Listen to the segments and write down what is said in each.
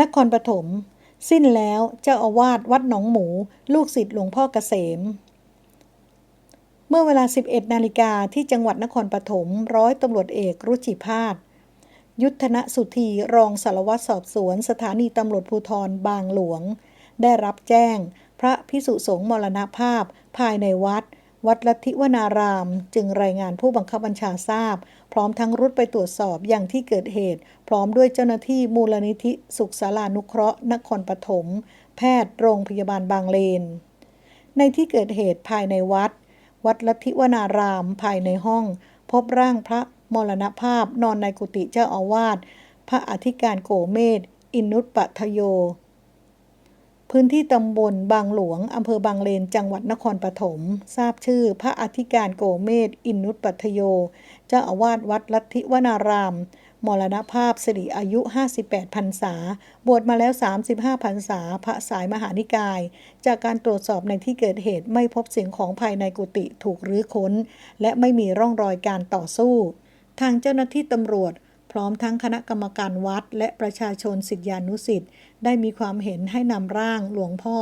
นครปฐม สิ้นแล้วเจ้าอาวาสวัดหนองหมู ลูกศิษย์หลวงพ่อเกษม เมื่อเวลา 11 นาฬิกาที่จังหวัดนครปฐมร้อยตำรวจเอกรุจิพาสยุทธนสุธีรองสารวัตรสอบสวน สถานีตำรวจภูธรบางหลวง ได้รับแจ้ง พระพิสุสงฆ์มรณภาพภายในวัด วัดลัทธิวนาราม จึงรายงานผู้บังคับบัญชาทราบ พร้อมทั้งรุดไปตรวจสอบอย่างที่เกิดเหตุ พร้อมด้วยเจ้าหน้าที่มูลนิธิสุขศาลานุเคราะห์นครปฐมแพทย์โรงพยาบาลบางเลน ในที่เกิดเหตุภายในวัด วัดลัทธิวนารามภายในห้อง พบร่างพระมรณภาพนอนในกุฏิเจ้าอาวาสพระอธิการโกเมศอินุตปัทโย พื้นที่ตำบลบางหลวง อำเภอบางเลน จังหวัดนครปฐม ทราบชื่อ พระอธิการโกเมศ อินุตปัทโย เจ้าอาวาสวัดลัทธิวนาราม มรณภาพสิริอายุ 58พรรษา บวชมาแล้ว 35พรรษา พระสายมหานิกาย จากการตรวจสอบในที่เกิดเหตุไม่พบสิ่งของภายในกุฏิถูกรื้อค้น และไม่มีร่องรอยการต่อสู้ ทางเจ้าหน้าที่ตำรวจ พร้อมทั้งคณะกรรมการวัด และประชาชนสิทธิานุสิทธิ์ได้มีความเห็นให้นำร่างหลวงพ่อ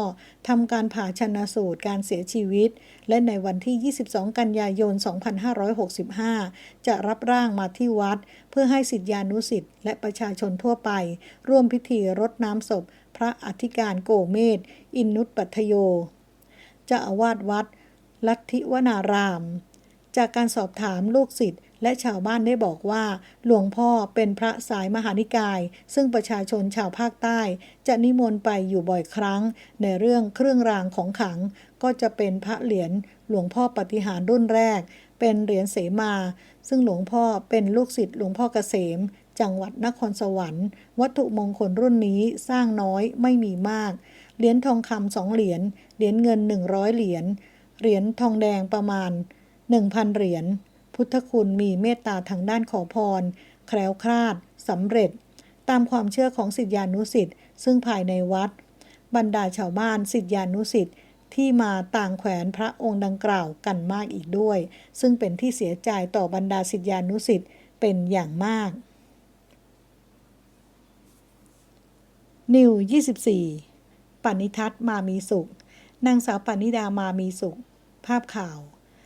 ทำการผ่าชนะสูตรการเสียชีวิต และในวันที่ 22 กันยายน 2565 จะรับร่างมาที่วัด เพื่อให้สิทธิานุสิทธิ์และประชาชนทั่วไป ร่วมพิธีรดน้ำศพ พระอธิการโกเมศอินุตปัทโยเจ้าอาวาสวัด ลัทธิวนาราม จากการสอบถามลูกศิษย์ และชาวบ้านได้บอกว่า หลวงพ่อเป็นพระสายมหานิกาย ซึ่งประชาชนชาวภาคใต้ จะนิมนต์ไปอยู่บ่อยครั้ง ในเรื่องเครื่องรางของขลัง ก็จะเป็นพระเหรียญหลวงพ่อปฏิหารรุ่นแรก เป็นเหรียญเสมา ซึ่งหลวงพ่อเป็นลูกศิษย์หลวงพ่อเกษม จังหวัดนครสวรรค์ วัตถุมงคลรุ่นนี้สร้างน้อยไม่มีมาก เหรียญทองคำสองเหรียญ เหรียญเงิน 100 เหรียญ เหรียญทองแดงประมาณ 1,000 เหรียญ พุทธคุณมีเมตตาทางด้านขอพร แคล้วคลาดสำเร็จ ตามความเชื่อของสิทธิานุสิทธิ์ซึ่งภายในวัด บรรดาชาวบ้านสิทธิานุสิทธิ์ที่มาต่างแขวนพระองค์ดังกล่าวกันมากอีกด้วย ซึ่งเป็นที่เสียใจต่อบรรดาสิทธิานุสิทธิ์เป็นอย่างมาก นิว 24ปณิทัศน์มามีสุข นางสาวปณิดามามีสุข ภาพข่าว